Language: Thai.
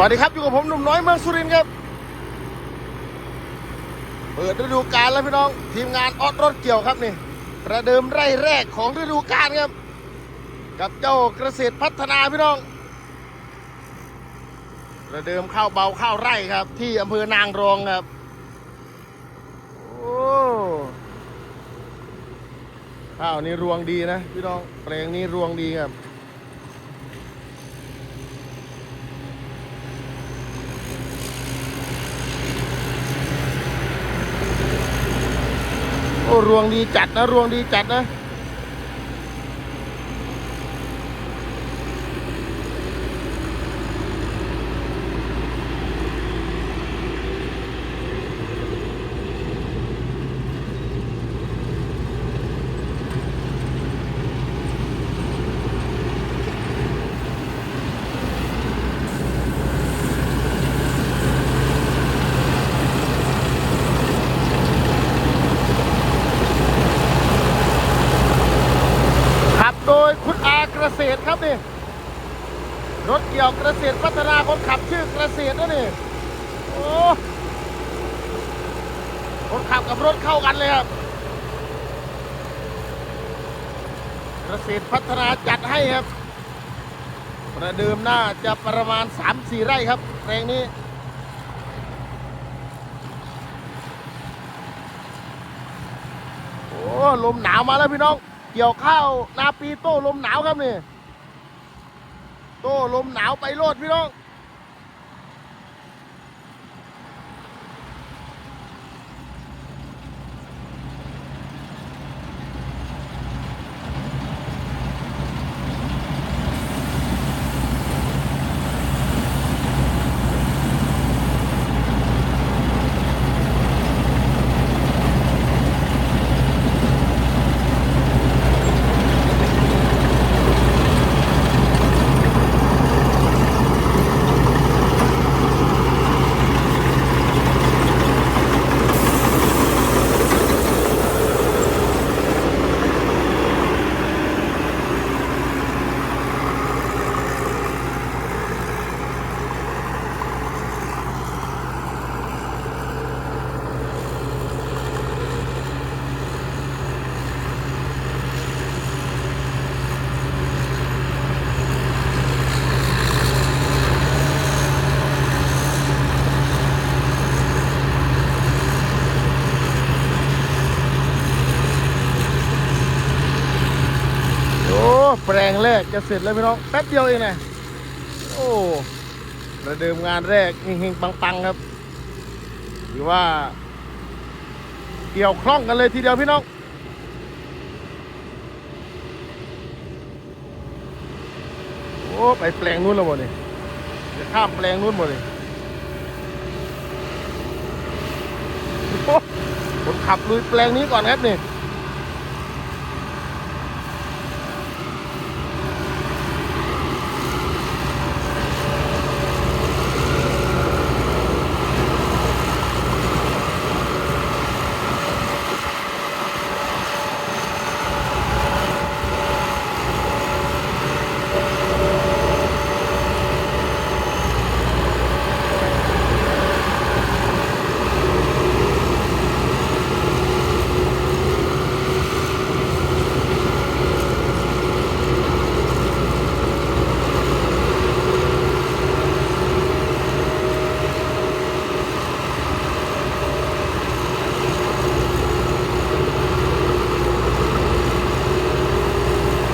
วัสดีครับ อยู่กับผมหนุ่มน้อยเมืองสุรินทร์ครับ เปิดฤดูกาลแล้วพี่น้อง ทีมงานออดรถเกี่ยวครับนี่ ประเดิมไร่แรกของฤดูกาลครับ กับเจ้าเกษตรพัฒนาพี่น้อง ประเดิมข้าวเบาข้าวไร่ครับ ที่อำเภอนางรองครับโอ้ข้าวนี้รวงดีนะพี่น้องแปลงนี้รวงดีครับ รวงดีจัดนะรวงดีจัดนะ คุณอาเกษตรครับนี่รถเกี่ยวเกษตรพัฒนาคนขับชื่อเกษตรนะนี่โอ้คนขับกับรถเข้ากันเลยครับเกษตรพัฒนาจัดให้ครับประเดิมหน้าจะประมาณ 3-4 ไร่ครับแปลงนี้โอ้ลมหนาวมาแล้วพี่น้อง เกี่ยวข้าวนาปีโต้ลมหนาวครับนี่ โต้ลมหนาวไปโลดพี่น้อง โอ้ แปลงแรกจะเสร็จแล้วพี่น้องแป๊บเดียวเองนะโอ้ระเดิมงานแรกเฮงๆปังๆครับถือว่า เกี่ยวคล่องกันเลยทีเดียวพี่น้องโอ้ไปแปลงนู้นแล้วบ่เนี่ยจะข้ามแปลงนู้นบ่เนี่ยโอ้คนขับลุยแปลงนี้ก่อนครับนี่